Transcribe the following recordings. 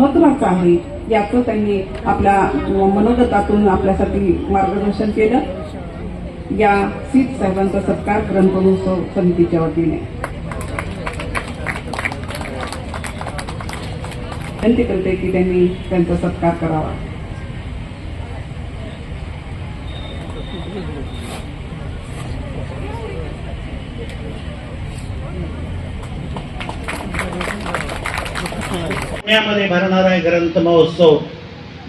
महत्वाचं आहे. याचं त्यांनी आपल्या मनोगतातून आपल्यासाठी मार्गदर्शन केलं. या सीत साहेबांचा सत्कार ग्रंथमहोत्सव समितीच्या वतीने. विनंती करते की त्यांनी त्यांचा सत्कार करावा. पुण्यामध्ये भरणारा आहे ग्रंथ महोत्सव.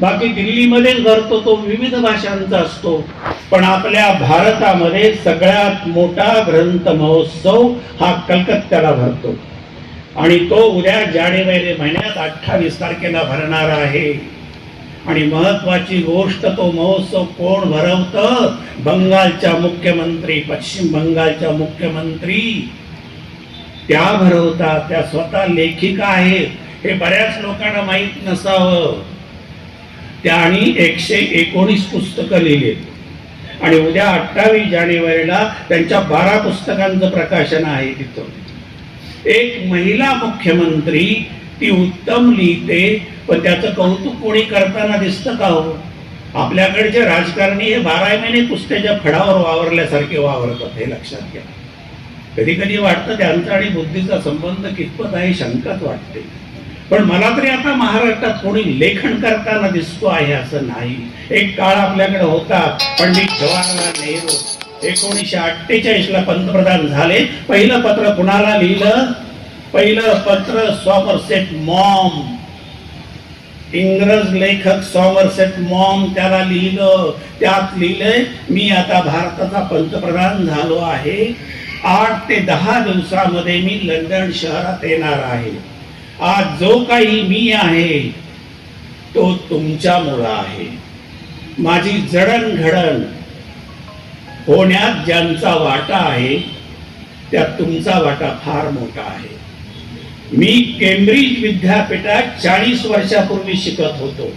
बाकी दिल्लीमध्येच भरतो तो विविध भाषांचा असतो पण आपल्या भारतामध्ये सगळ्यात मोठा ग्रंथ महोत्सव हा कलकत्त्याला भरतो. आणि तो उद्या जानेवारी महिन्यात अठ्ठावीस तारखेला भरणार आहे. आणि महत्वाची गोष्ट तो महोत्सव कोण भरवतं? बंगालच्या मुख्यमंत्री पश्चिम बंगालच्या मुख्यमंत्री. त्या भरवतात त्या स्वतः लेखिका आहेत. हे बऱ्याच लोकांना माहीत नसावं. त्यांनी एकशे एकोणीस पुस्तकं लिहिलेत. आणि उद्या अठ्ठावीस जानेवारीला त्यांच्या बारा पुस्तकांचं प्रकाशन आहे तिथं. एक महिला मुख्यमंत्री ती उत्तम लिहिते पण त्याचं कौतुक कोणी करताना दिसतं का हो? आपल्याकडचे राजकारणी हे बारा महिने कुस्त्याच्या फडावर वावरल्यासारखे वावरतात हे लक्षात घ्या. कधी कधी वाटतं त्यांचा आणि बुद्धीचा संबंध कितपत आहे शंकाच वाटते. पण मला तरी आता महाराष्ट्रात कोणी लेखन करताना दिसतो आहे असं नाही. एक काळ आपल्याकडे होता पंडित जवाहरलाल नेहरू. एकोणीसशे अठ्ठेचाळीस ला पंतप्रधान झाले. पहिलं पत्र कुणाला लिहिलं? पहिलं पत्र सॉमरसेट मॉम. इंग्रज लेखक सॉमरसेट मॉम त्याला लिहिलं. त्यात लिहिलंय मी आता भारताचा पंतप्रधान झालो आहे. आठ ते दहा दिवसामध्ये मी लंडन शहरात येणार आहे. आज जो काही मी आहे तो तुमच्यामुळं आहे. माझी जडणघडण होण्यात ज्यांचा वाटा आहे त्यात तुमचा वाटा फार मोठा आहे. मी केम्ब्रिज विद्यापीठात चाळीस वर्षापूर्वी शिकत होतो.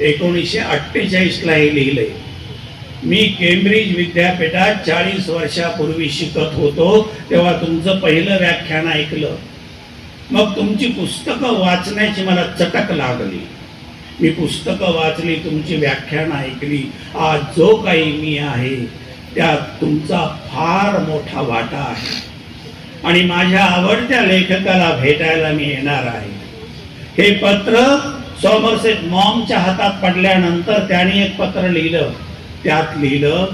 एकोणीसशे अठ्ठेचाळीसला हे लिहिलंय मी केम्ब्रिज विद्यापीठात चाळीस वर्षापूर्वी शिकत होतो तेव्हा तुमचं पहिलं व्याख्यान ऐकलं. मग तुमची पुस्तकं वाचण्याची मला चटक लागली. मी पुस्तकं वाचली तुमची व्याख्यान ऐकली. आज जो काही मी आहे त्यात तुमचा फार मोठा वाटा आहे. आणि माझ्या आवडत्या लेखकाला भेटायला मी येणार आहे. हे पत्र सॉमरसेट मॉमच्या हातात पडल्यानंतर त्याने एक पत्र लिहिलं. त्यात लिहिलं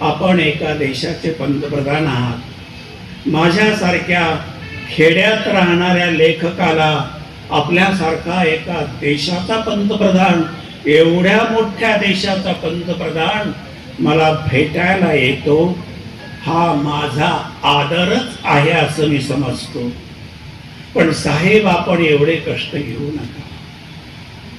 आपण एका देशाचे पंतप्रधान आहात. माझ्यासारख्या खेड्यात राहणाऱ्या लेखकाला आपल्यासारखा एका देशाचा पंतप्रधान एवढ्या मोठ्या देशाचा पंतप्रधान मला भेटायला येतो हा माझा आदरच आहे असं मी समजतो. पण साहेब आपण एवढे कष्ट घेऊ नका.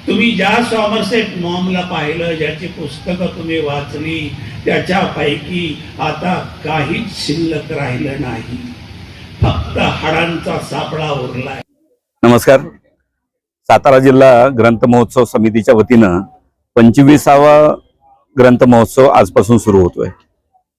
तुम्ही ज्या सॉमरसेट मॉमला पाहिलं ज्याची पुस्तकं तुम्ही वाचली त्याच्यापैकी आता काहीच शिल्लक राहिलं नाही. फक्त हाडांचा सापळा उरलाय. नमस्कार. सातारा जिल्हा ग्रंथ महोत्सव समितीच्या वतीनं पंचवीसावा ग्रंथ महोत्सव आजपासून सुरू होतोय.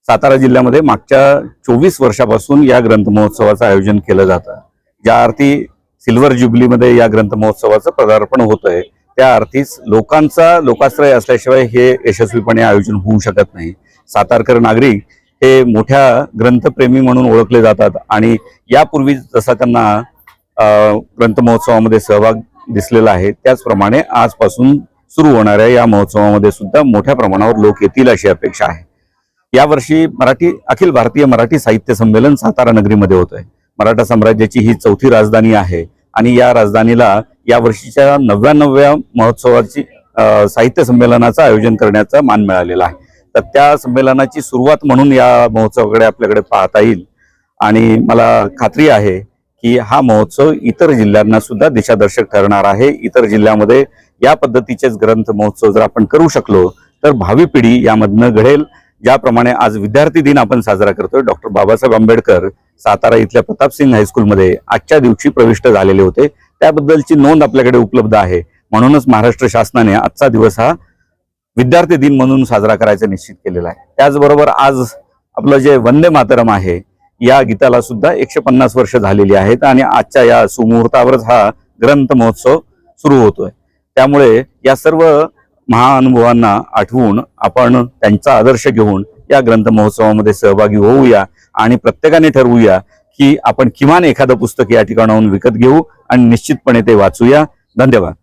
सातारा जिल्ह्यामध्ये मागच्या चोवीस वर्षापासून या ग्रंथ महोत्सवाचं आयोजन केलं जातं. ज्या अर्थी सिल्वर जुबलीमध्ये या ग्रंथ महोत्सवाचं पदार्पण होतंय त्या अर्थीच लोकांचा लोकाश्रय असल्याशिवाय हे यशस्वीपणे आयोजन होऊ शकत नाही. सातारकर नागरिक हे मोठ्या ग्रंथप्रेमी म्हणून ओळखले जातात आणि यापूर्वी जसा त्यांना ग्रंथ महोत्सवामध्ये सहभाग दिसलेला आहे त्याचप्रमाणे आजपासून सुरू होणाऱ्या या महोत्सवामध्ये सुद्धा मोठ्या प्रमाणावर लोक येतील अशी अपेक्षा आहे. यावर्षी मराठी अखिल भारतीय मराठी साहित्य संमेलन सातारा नगरीमध्ये होत आहे मराठा साम्राज्याची ही चौथी राजधानी आहे आणि या राजधानीला या वर्षीच्या नव्याण्णव्या महोत्सवाची साहित्य संमेलनाचं आयोजन करण्याचा मान मिळालेला आहे. तर त्या संमेलनाची सुरुवात म्हणून या महोत्सवाकडे आपल्याकडे पाहता येईल. आणि मला खात्री आहे की हा महोत्सव इतर जिल्ह्यांना सुद्धा दिशादर्शक ठरणार आहे. इतर जिल्ह्यामध्ये या पद्धतीचेच ग्रंथ महोत्सव जर आपण करू शकलो तर भावी पिढी यामधनं घडेल. ज्याप्रमाणे आज विद्यार्थी दिन आपण साजरा करतोय डॉक्टर बाबासाहेब आंबेडकर सातारा इथल्या प्रतापसिंग हायस्कूलमध्ये आजच्या दिवशी प्रविष्ट झालेले होते. त्याबद्दलची नोंद आपल्याकडे उपलब्ध आहे. म्हणूनच महाराष्ट्र शासनाने आजचा दिवस हा विद्यार्थी दिन म्हणून साजरा करायचा निश्चित केलेला आहे. त्याचबरोबर आज आपलं जे वंदे मातरम आहे या गीताला सुद्धा एकशे पन्नास वर्ष झालेली आहेत आणि आजच्या या सुमुहूर्तावरच हा ग्रंथ महोत्सव सुरू होतोय. त्यामुळे या सर्व महाअनुभवांना आठवून आपण त्यांचा आदर्श घेऊन या ग्रंथ महोत्सवामध्ये सहभागी होऊया आणि प्रत्येकाने ठरवूया की आपण किमान एखादं पुस्तक या ठिकाणाहून विकत घेऊ आणि निश्चितपणे ते वाचूया. धन्यवाद.